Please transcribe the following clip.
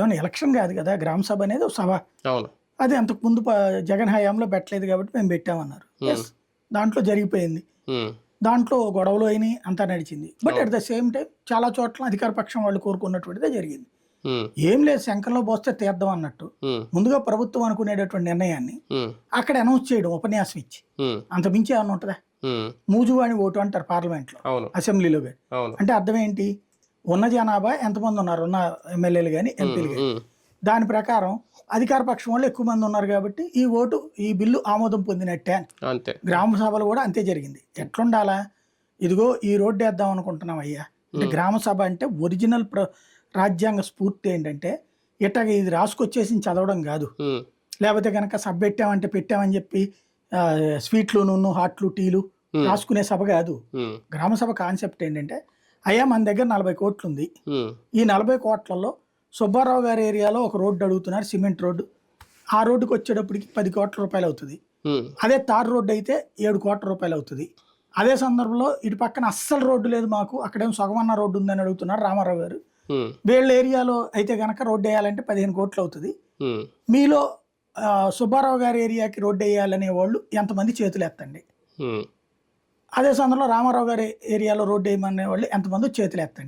ఏమైనా ఎలక్షన్ కాదు కదా గ్రామ సభ అనేది ఒక సభ. అది అంతకు ముందు జగన్ హయాంలో పెట్టలేదు కాబట్టి మేము పెట్టామన్నారు. దాంట్లో జరిగిపోయింది. దాంట్లో గొడవలు అయినాయి అంతా నడిచింది. But at the same time చాలా చోట్ల అధికార పక్షం వాళ్ళు కోరుకున్నటువంటిదే జరిగింది. ఏం లేదు శంకర్లో పోస్తే తీద్దాం అన్నట్టు. ముందుగా ప్రభుత్వం అనుకునేటటువంటి నిర్ణయాన్ని అక్కడ అనౌన్స్ చేయడం ఉపన్యాసం ఇచ్చి. అంత మించి ఏమన్నా ఉంటుందా? మూజువాణి ఓటు అంటారు పార్లమెంట్లో అవును. అసెంబ్లీలో అంటే అర్థం ఏంటి? ఉన్న జనాభా ఎంతమంది ఉన్నారు ఉన్న ఎమ్మెల్యేలు కానీ ఎంపీలు కానీ దాని ప్రకారం అధికార పక్షం వాళ్ళు ఎక్కువ మంది ఉన్నారు కాబట్టి ఈ ఓటు ఈ బిల్లు ఆమోదం పొందినట్టే. అంతే. గ్రామ సభలు కూడా అంతే జరిగింది. ఎట్లుండాలా? ఇదిగో ఈ రోడ్డు వేద్దాం అనుకుంటున్నాం అయ్యా. అంటే గ్రామ సభ అంటే ఒరిజినల్ ప్ర రాజ్యాంగ స్ఫూర్తి ఏంటంటే ఇట్టగా ఇది రాసుకొచ్చేసి చదవడం కాదు. లేకపోతే కనుక సభ పెట్టామంటే పెట్టామని చెప్పి స్వీట్లు నూనె హాట్లు టీలు రాసుకునే సభ కాదు. గ్రామ సభ కాన్సెప్ట్ ఏంటంటే అయ్యా మన దగ్గర నలభై కోట్లు ఉంది ఈ నలభై కోట్లలో సుబ్బారావు గారి ఏరియాలో ఒక రోడ్డు అడుగుతున్నారు సిమెంట్ రోడ్డు. ఆ రోడ్డుకి వచ్చేటప్పటికి పది కోట్ల రూపాయలు అవుతుంది. అదే తార్ రోడ్డు అయితే ఏడు కోట్ల రూపాయలు అవుతుంది. అదే సందర్భంలో ఇటు పక్కన అస్సలు రోడ్డు లేదు మాకు అక్కడేం సగమన్న రోడ్డు ఉందని అడుగుతున్నారు రామారావు గారు. వీళ్ళ ఏరియాలో అయితే కనుక రోడ్డు వేయాలంటే పదిహేను కోట్లు అవుతుంది. మీలో సుబ్బారావు గారి ఏరియాకి రోడ్డు వేయాలనే వాళ్ళు ఎంతమంది చేతులు ఎత్తండి. అదే సందర్భంలో రామారావు గారి ఏరియాలో రోడ్డు వేయమనే వాళ్ళు ఎంతమంది చేతులు ఎత్తండి.